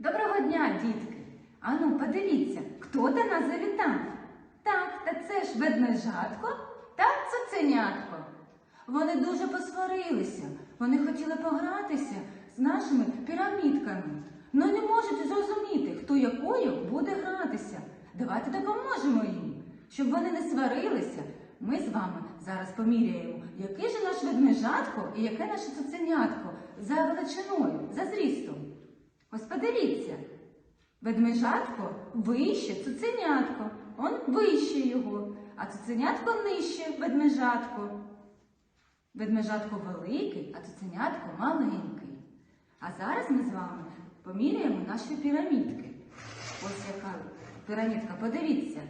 дня, дітки! Ану, подивіться, хто до нас завітав? Так, та це ж ведмежатко та цуценятко. Вони дуже посварилися. Вони хотіли погратися з нашими пірамідками. Ну не можуть зрозуміти, хто якою буде гратися. Давайте допоможемо їм. Щоб вони не сварилися, ми з вами зараз поміряємо, який же наш ведмежатко і яке наше цуценятко за величиною, за зрістом. Ось подивіться. Ведмежатко вище цуценятко, он вище його, а цуценятко нижче ведмежатко. Ведмежатко великий, а цуценятко маленький. А зараз ми з вами поміряємо наші пірамідки. Ось яка пірамідка, подивіться.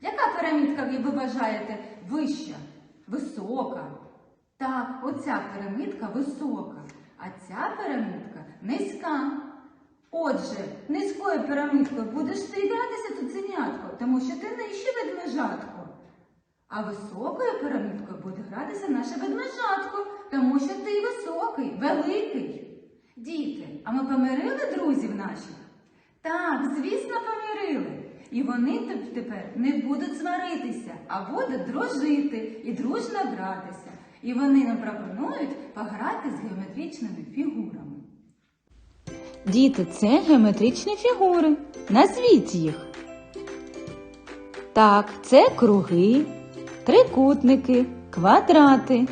Яка пірамідка ви вважаєте вища, висока? Так, оця пірамідка висока, низька. Отже, низькою пірамідкою будеш ти гратися цуценятко, тому що ти нижче ведмежатко. А високою пірамідкою буде гратися наше ведмежатко, тому що ти високий, великий. Діти, а ми помирили друзів наших? Так, звісно, помирили. І вони тепер не будуть сваритися, а будуть дружити і дружно гратися. І вони нам пропонують пограти з геометричними фігурами. Діти, це геометричні фігури. Назвіть їх. Так, це круги, трикутники, квадрати.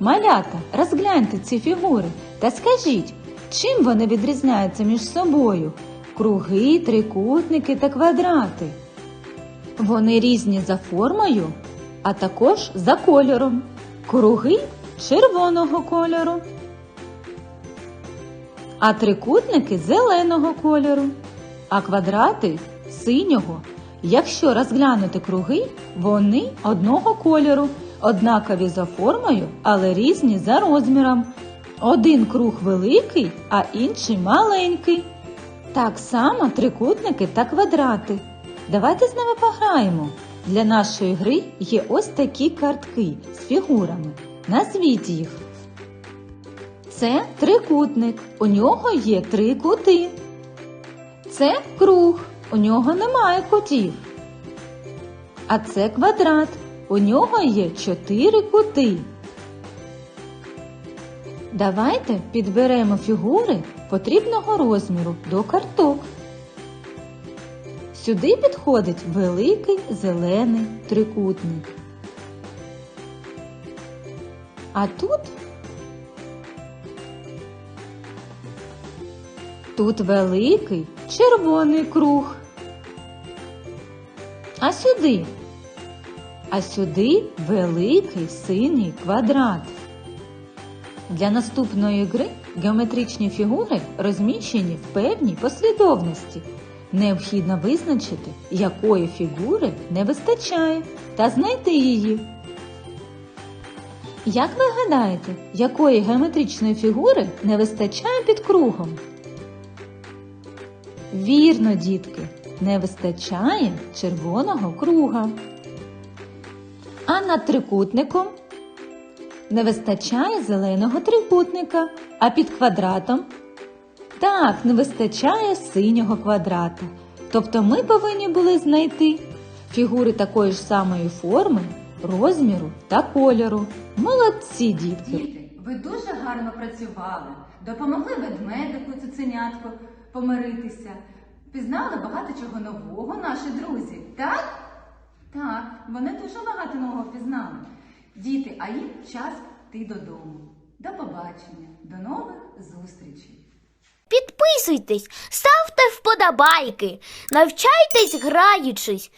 Малята, розгляньте ці фігури та скажіть, чим вони відрізняються між собою? Круги, трикутники та квадрати. Вони різні за формою, а також за кольором. Круги червоного кольору, а трикутники зеленого кольору, а квадрати синього. Якщо розглянути круги, вони одного кольору, однакові за формою, але різні за розміром. Один круг великий, а інший маленький. Так само трикутники та квадрати. Давайте з ними пограємо. Для нашої гри є ось такі картки з фігурами. Назвіть їх. Це трикутник. У нього є три кути. Це круг. У нього немає кутів. А це квадрат. У нього є чотири кути. Давайте підберемо фігури потрібного розміру до карток. Сюди підходить великий зелений трикутник. А тут Тут великий червоний круг. А сюди? А сюди великий синій квадрат. Для наступної гри геометричні фігури розміщені в певній послідовності. Необхідно визначити, якої фігури не вистачає, та знайти її. Як ви гадаєте, якої геометричної фігури не вистачає під кругом? Вірно, дітки, не вистачає червоного круга. А над трикутником не вистачає зеленого трикутника, а під квадратом так, не вистачає синього квадрата. Тобто ми повинні були знайти фігури такої ж самої форми, розміру та кольору. Молодці, дітки! Діти, ви дуже гарно працювали, допомогли ведмедику цуценятку помиритися, пізнали багато чого нового наші друзі, так? Так, вони дуже багато нового пізнали. Діти, а їм час йти додому. До побачення, до нових зустрічей! Підписуйтесь, ставте вподобайки, навчайтесь граючись